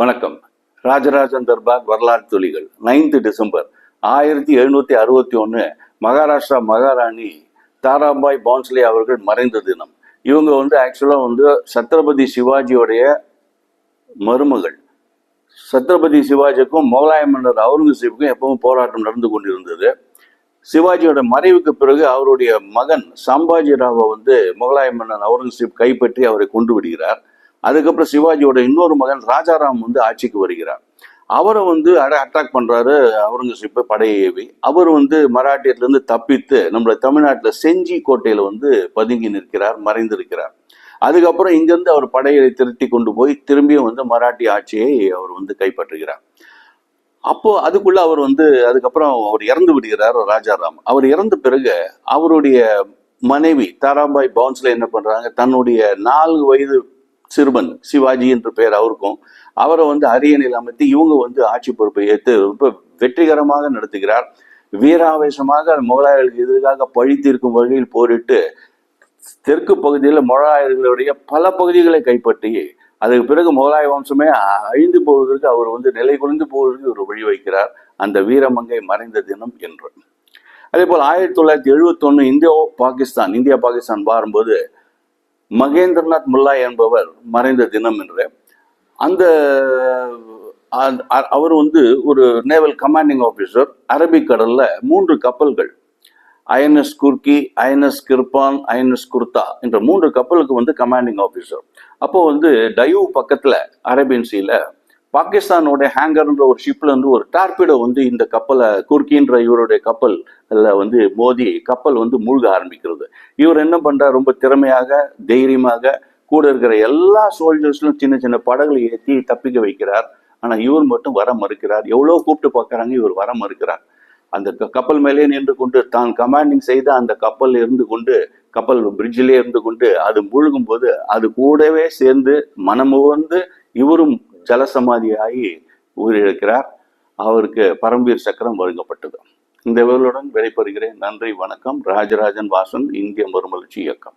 வணக்கம். ராஜராஜன் தர்பார் வரலாற்று துளிகள் நைன்த் டிசம்பர் ஆயிரத்தி எழுநூத்தி அறுபத்தி ஒன்று மகாராஷ்டிரா மகாராணி தாராபாய் பான்ஸ்லே அவர்கள் மறைந்த தினம். இவங்க வந்து ஆக்சுவலாக வந்து சத்ரபதி சிவாஜியோடைய மருமகள். சத்ரபதி சிவாஜிக்கும் முகலாய மன்னர் அவுரங்கசீப்புக்கும் எப்பவும் போராட்டம் நடந்து கொண்டிருந்தது. சிவாஜியோட மறைவுக்கு பிறகு அவருடைய மகன் சம்பாஜி ராவை வந்து முகலாய மன்னன் அவுரங்கசீப் கைப்பற்றி அவரை கொண்டு விடுகிறார். அதுக்கப்புறம் சிவாஜியோட இன்னொரு மகன் ராஜாராம் வந்து ஆட்சிக்கு வருகிறார். அவரை வந்து அட அட்டாக் பண்ணுறாரு அவுரங்கசீப்பை படையேவி. அவர் வந்து மராட்டியத்துலேருந்து தப்பித்து நம்மளை தமிழ்நாட்டில் செஞ்சி கோட்டையில் வந்து பதுங்கி நிற்கிறார் மறைந்திருக்கிறார். அதுக்கப்புறம் இங்கேருந்து அவர் படையை திரட்டி கொண்டு போய் திரும்பியும் வந்து மராட்டி ஆட்சியை அவர் வந்து கைப்பற்றுகிறார். அப்போ அதுக்குள்ள அவர் வந்து அதுக்கப்புறம் அவர் இறந்து விடுகிறார் ராஜாராம். அவர் இறந்த பிறகு அவருடைய மனைவி தாராபாய் பவுன்ஸ்ல என்ன பண்றாங்க? தன்னுடைய நாலு வயது சிறுவன் சிவாஜி என்று பெயர் அவருக்கும் அவரை வந்து அரியணையில் அமைத்து இவங்க வந்து ஆட்சி பொறுப்பை ஏற்று ரொம்ப வெற்றிகரமாக நடத்துகிறார். வீராவேசமாக முகலாயர்களுக்கு எதிராக பழி தீர்க்கும் வகையில் போரிட்டு தெற்கு பகுதியில் முகலாயர்களுடைய பல பகுதிகளை கைப்பற்றி அதுக்கு பிறகு முகலாய வம்சமே அழிந்து போவதற்கு அவர் வந்து நிலை குலைந்து போவதற்கு ஒரு வழி வைக்கிறார் அந்த வீரமங்கை மறைந்த தினம் என்று. அதே போல் ஆயிரத்தி தொள்ளாயிரத்தி எழுபத்தொன்னு இந்தியா பாகிஸ்தான் இந்தியா பாகிஸ்தான் பாரும்போது மகேந்திரநாத் முல்லா என்பவர் மறைந்த தினம் என்று. அந்த அவர் வந்து ஒரு நேவல் கமாண்டிங் ஆஃபீஸர் அரபிக் கடலில் மூன்று கப்பல்கள். INS Khukri INS Kirpan INS kurta என்ற மூன்று கப்பலுக்கு வந்து கமாண்டிங் ஆஃபீஸர் அப்போ வந்து டயூ பக்கத்தில் அரேபியன் சீல பாகிஸ்தானோட ஹேங்கர்ன்ற ஒரு ஷிப்ல இருந்து ஒரு டார்பிடோ வந்து இந்த கப்பலை குர்கின்ற இவருடைய கப்பல் வந்து மோதி கப்பல் வந்து மூழ்க ஆரம்பிக்கிறது. இவர் என்ன பண்ணுறார் ரொம்ப திறமையாக தைரியமாக கூட இருக்கிற எல்லா சோல்ஜர்ஸ்லும் சின்ன சின்ன படகுகளை ஏற்றி தப்பிக்க வைக்கிறார். ஆனால் இவர் மட்டும் வர மறுக்கிறார். எவ்வளோ கூப்பிட்டு பார்க்கறாங்க? இவர் வர மறுக்கிறார். அந்த கப்பல் மேலே நின்று கொண்டு தான் கமாண்டிங் செய்த அந்த கப்பல் இருந்து கொண்டு கப்பல் பிரிட்ஜிலே இருந்து கொண்டு அது மூழ்கும் போது அது கூடவே சேர்ந்து மனமுவந்து இவரும் ஜலசமாதியாகி உயிரிழக்கிறார். அவருக்கு பரம்பீர் சக்கரம் வழங்கப்பட்டது. இந்த விவருடன் விடைபெறுகிறேன். நன்றி வணக்கம். ராஜராஜன் வாசன் இந்திய மறுமலர்ச்சி இயக்கம்.